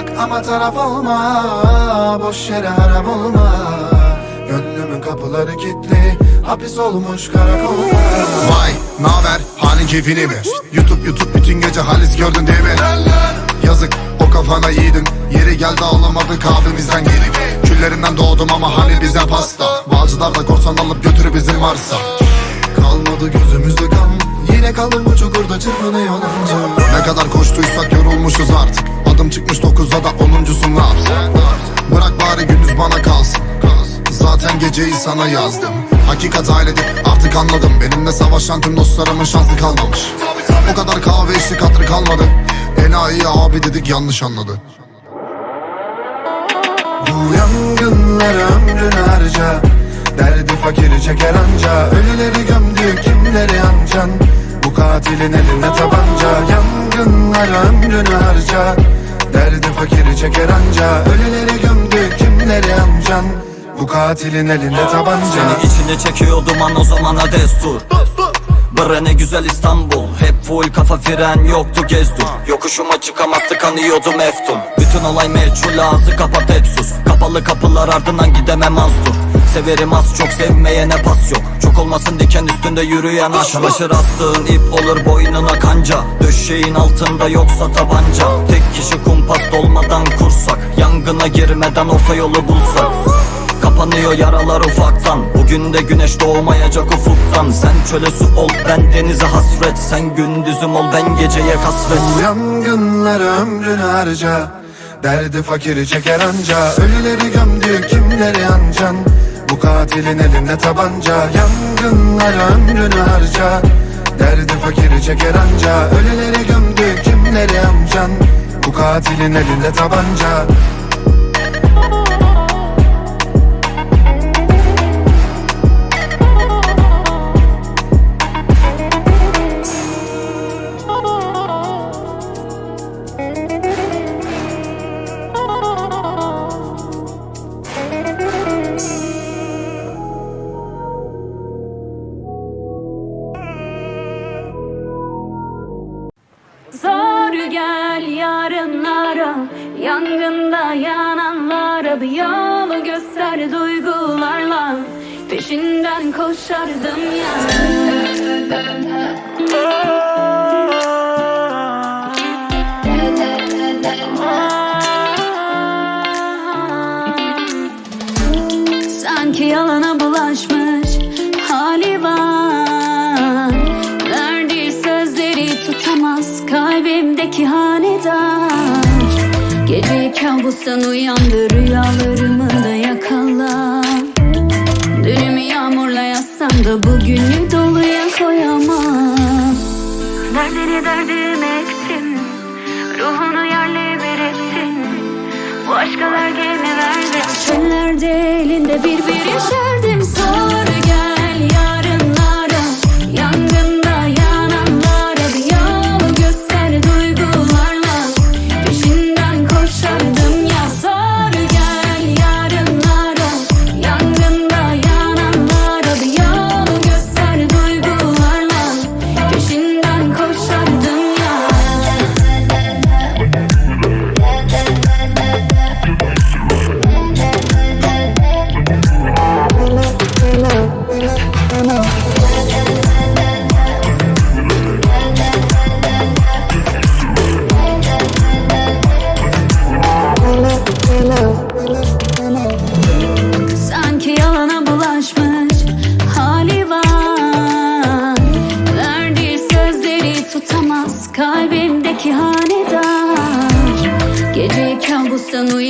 Bak ama taraf olma Boş yere harap olma. Gönlümün kapıları kilitli Hapis olmuş karakolda Vay naber? Halin keyfini mi? YouTube YouTube bütün gece halis gördün değil mi? Yazık o kafana yiğidin. Yeri geldi ağlamadık abimizden gelip Küllerinden doğdum ama hani bize pasta. Bağcılar da korsan alıp götürü bizim varsa Kalmadı gözümüzde kan Yine kaldım bu çukurda çırpınıyor Ne kadar koştuysak yorulmuşuz artık Adım çıkmış dokuzda da onuncusun ne yapsın? Bırak bari gündüz bana kalsın. Zaten geceyi sana yazdım. Hakikat ailedir artık anladım. Benimle savaşan tüm dostlarımın şansı kalmamış. O kadar kahve içtik hatırı kalmadı. Enayi abi dedik yanlış anladı. Bu yangınlar ömrünü harca. Derdi fakiri çeker anca. Ölüleri gömdü kimleri ancan Bu katilin elinde tabanca. Yangınlar ömrünü harca Derdi fakiri çeker anca. Ölüleri gömdü kimleri ancan Bu katilin elinde tabanca. Seni içine çekiyor duman o zamana destur. Bre ne güzel İstanbul. Hep full kafa fren yoktu gezdur Yokuşuma çıkamazdı kanıyordu meftun Bütün olay meçhul ağzı kapat hep sus. Kapalı kapılar ardından gidemem az dur Severim az çok sevmeyene pas yok. Çok olmasın diken üstünde yürüyen aşk Çalışır astığın ip olur boynuna kanca. Döşeğin altında yoksa tabanca. Tek kişi kumpas dolmadan kursak. Yangına girmeden orta yolu bulsak. Kapanıyor yaralar ufaktan. Bugün de güneş doğmayacak ufuktan. Sen çöle su ol ben denize hasret. Sen gündüzüm ol ben geceye kasvet. Bu yangınlar ömrünü harca. Derdi fakiri çeker anca. Ölüleri gömdü kimleri ancan Katilin elinde tabanca. Yangınlar ömrünü harca. Derdi fakiri çeker anca. Ölüleri gömdü kimleri amcan? Bu katilin elinde tabanca Zor gel yarınlara Yangında yananlara Bir yolu göster duygularla. Peşinden koşardım ya kabustan uyandı rüyalarımı da yakala Dünümü yağmurla yazsam da bugünü doluya koyamam. Derdini derdime ettim Ruhunu yerle bir ettin. Bu aşkalar gene verdi Çöllerde elinde bir bir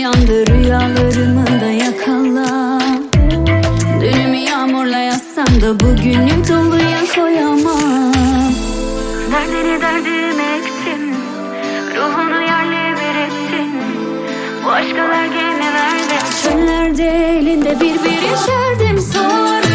uyandı rüyalarımı da yakala. Dünümü yağmurla yazsam da bugünü doluya koyamam. Derdini derdime ektim Ruhunu yerle bir ettin Bu aşkalar gene verdi Çöllerde elinde bir bir Sor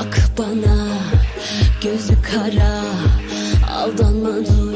Bak bana gözü kara aldanma dur.